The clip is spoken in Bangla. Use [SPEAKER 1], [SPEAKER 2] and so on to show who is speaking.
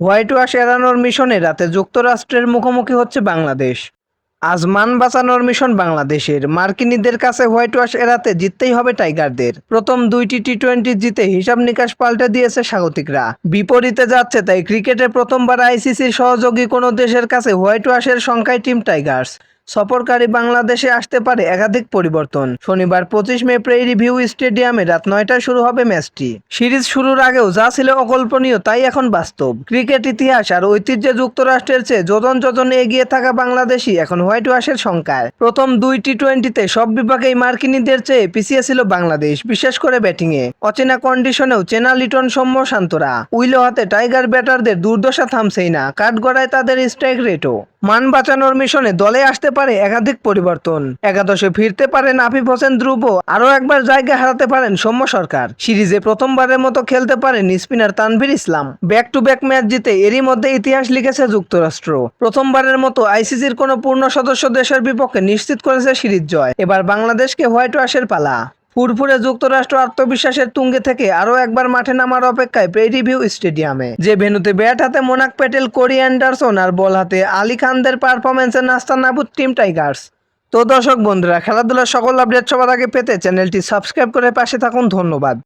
[SPEAKER 1] হোয়াইট ওয়াশ এড়ানোর মিশনে রাতে যুক্তরাষ্ট্রের মুখোমুখি হচ্ছে বাংলাদেশ। আজ মান বাঁচানোর মিশন বাংলাদেশের। মার্কিনীদের কাছে হোয়াইট ওয়াশ এড়াতে জিততেই হবে টাইগারদের। প্রথম দুইটি টি টোয়েন্টি জিতে হিসাব নিকাশ পাল্টে দিয়েছে স্বাগতিকরা। বিপরীতে যাচ্ছে তাই ক্রিকেটে প্রথমবার আইসিসির সহযোগী কোনো দেশের কাছে হোয়াইট ওয়াশের সংখ্যায় টিম টাইগার্স। সফরকারী বাংলাদেশে আসতে পারে একাধিক পরিবর্তন। শনিবার পঁচিশ মে প্রে রিভিউ স্টেডিয়ামে রাত নয়টায় শুরু হবে ম্যাচটি। সিরিজ শুরুর আগেও যা ছিল অকল্পনীয় তাই এখন বাস্তব। ক্রিকেট ইতিহাস আর ঐতিহ্যে যুক্তরাষ্ট্রের চেয়ে যোজন যোজনে এগিয়ে থাকা বাংলাদেশি এখন হোয়াইট ওয়াশের সংখ্যায়। প্রথম দুই টি টোয়েন্টিতে সব বিভাগেই মার্কিনীদের চেয়ে পিছিয়ে ছিল বাংলাদেশ, বিশেষ করে ব্যাটিংয়ে। অচেনা কন্ডিশনেও চেনা লিটন সৌম্য শান্তরা। উইলো হাতে টাইগার ব্যাটারদের দুর্দশা থামছেই না, কাঠগড়ায় তাদের স্ট্রাইক রেটও। মান বাঁচানোর মিশনে দলে আসতে পারে একাধিক পরিবর্তন। একাদশে ফিরতে পারেন আফিফ হোসেন ধ্রুব। আরও একবার জায়গা হারাতে পারেন সৌম্য সরকার। সিরিজে প্রথমবারের মতো খেলতে পারেন spinner Tanvir Islam. Back to back match জিতে এরই মধ্যে ইতিহাস লিখেছে যুক্তরাষ্ট্র। প্রথমবারের মতো আইসিসির কোনো পূর্ণ সদস্য দেশের বিপক্ষে নিশ্চিত করেছে সিরিজ জয়। এবার বাংলাদেশকে হোয়াইট ওয়াশের পালা। ফুরফুরে যুক্তরাষ্ট্র আত্মবিশ্বাসের তুঙ্গে থেকে আরও একবার মাঠে নামার অপেক্ষায় প্রেরিভিউ স্টেডিয়ামে। যে ভেনুতে ব্যাট হাতে মোনাক প্যাটেল, কোরি অ্যান্ডারসন আর বল হাতে আলী খানদের পারফরমেন্সে নাস্তা নাবুদ টিম টাইগার্স। তো দর্শক বন্ধুরা, খেলাধুলার সকল আপডেট সবার আগে পেতে চ্যানেলটি সাবস্ক্রাইব করে পাশে থাকুন। ধন্যবাদ।